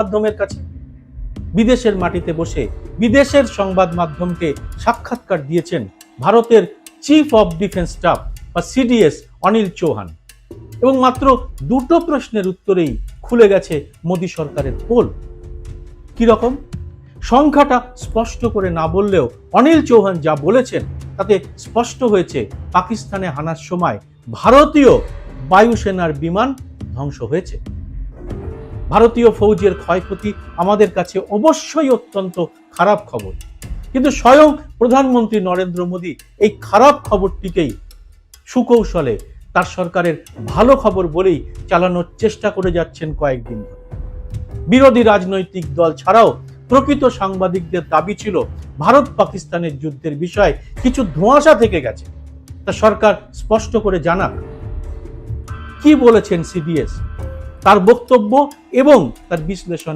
মাধ্যমের কাছে। বিদেশের মাটিতে বসে বিদেশের সংবাদ মাধ্যমকে সাক্ষাৎকার দিয়েছেন ভারতের চিফ অফ ডিফেন্স স্টাফ বা সিডিএস অনিল চৌহান। এবং মাত্র দুটো প্রশ্নের উত্তরেই খুলে গেছে মোদী সরকারের পোল। কীরকম সংখ্যাটা স্পষ্ট করে না বললেও অনিল চৌহান যা বলেছেন, তাতে স্পষ্ট হয়েছে পাকিস্তানে হানার সময় ভারতীয় বায়ুসেনার বিমান ধ্বংস হয়েছে। ভারতীয় ফৌজের ক্ষয়ক্ষতি আমাদের কাছে অবশ্যই অত্যন্ত খারাপ খবর। কিন্তু স্বয়ং প্রধানমন্ত্রী নরেন্দ্র মোদী এই খারাপ খবরটিকেই সুকৌশলে তার সরকারের ভালো খবর বলেই চালানোর চেষ্টা করে যাচ্ছেন কয়েকদিন ধরে। বিরোধী রাজনৈতিক দল ছাড়াও প্রকৃত সাংবাদিকদের দাবি ছিল, ভারত পাকিস্তানের যুদ্ধের বিষয়ে কিছু ধোঁয়াশা থেকে গেছে। তা সরকার স্পষ্ট করে জানাক। কি বলেছেন সিডিএস তার বক্তব্য এবং তার বিশ্লেষণ